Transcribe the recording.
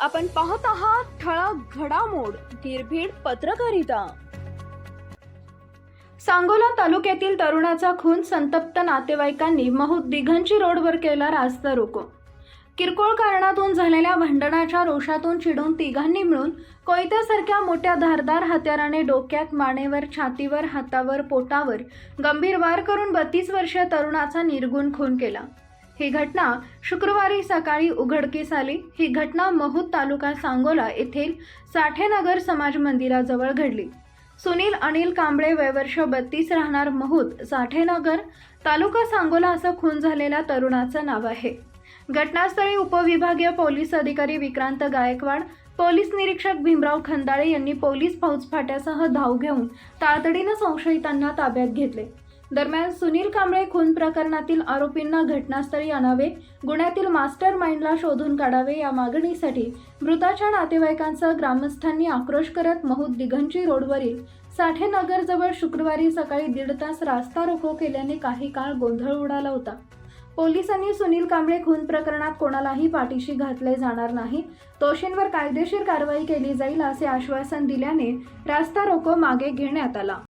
आपण पाहत आहात ठळक घडामोड निर्भीड पत्रकारिता. सांगोला तालुक्यातील तरुणाचा खून संतप्त नातेवाईकांनी महूद दिघंची रोडवर केला रास्ता रोको. किरकोळ कारणातून झालेल्या भांडणाच्या रोषातून चिडून तिघांनी मिळून कोयत्यासारख्या मोठ्या धारदार हत्याराने डोक्यात मानेवर छातीवर हातावर पोटावर गंभीर वार करून बत्तीस वर्षीय तरुणाचा निर्गुण खून केला. ही घटना शुक्रवारी सकाळी उघडकीस आली. ही घटना महूद तालुका सांगोला येथील साठेनगर समाज मंदिराजवळ घडली. सुनील अनिल कांबळे वयवर्ष बत्तीस राहणार महूद साठेनगर तालुका सांगोला असं खून झालेल्या तरुणाचं नाव आहे. घटनास्थळी उपविभागीय पोलीस अधिकारी विक्रांत गायकवाड पोलीस निरीक्षक भीमराव खंदाळे यांनी पोलीस फौजफाट्यासह धाव घेऊन तातडीनं संशयितांना ताब्यात घेतले. दरम्यान सुनील कांबळे खून प्रकरणातील आरोपींना घटनास्थळी आणावे गुन्ह्यातील मास्टर माइंडला शोधून काढावे या मागणीसाठी मृताच्या नातेवाईकांसह ग्रामस्थांनी आक्रोश करत महूद दिघंची रोडवरील साठेनगरजवळ शुक्रवारी सकाळी दीड तास रास्ता रोको केल्याने काही काळ गोंधळ उडाला होता. पोलिसांनी सुनील कांबळे खून प्रकरणात कोणालाही पाठीशी घातले जाणार नाही दोषींवर कायदेशीर कारवाई केली जाईल असे आश्वासन दिल्याने रास्ता रोको मागे घेण्यात आला.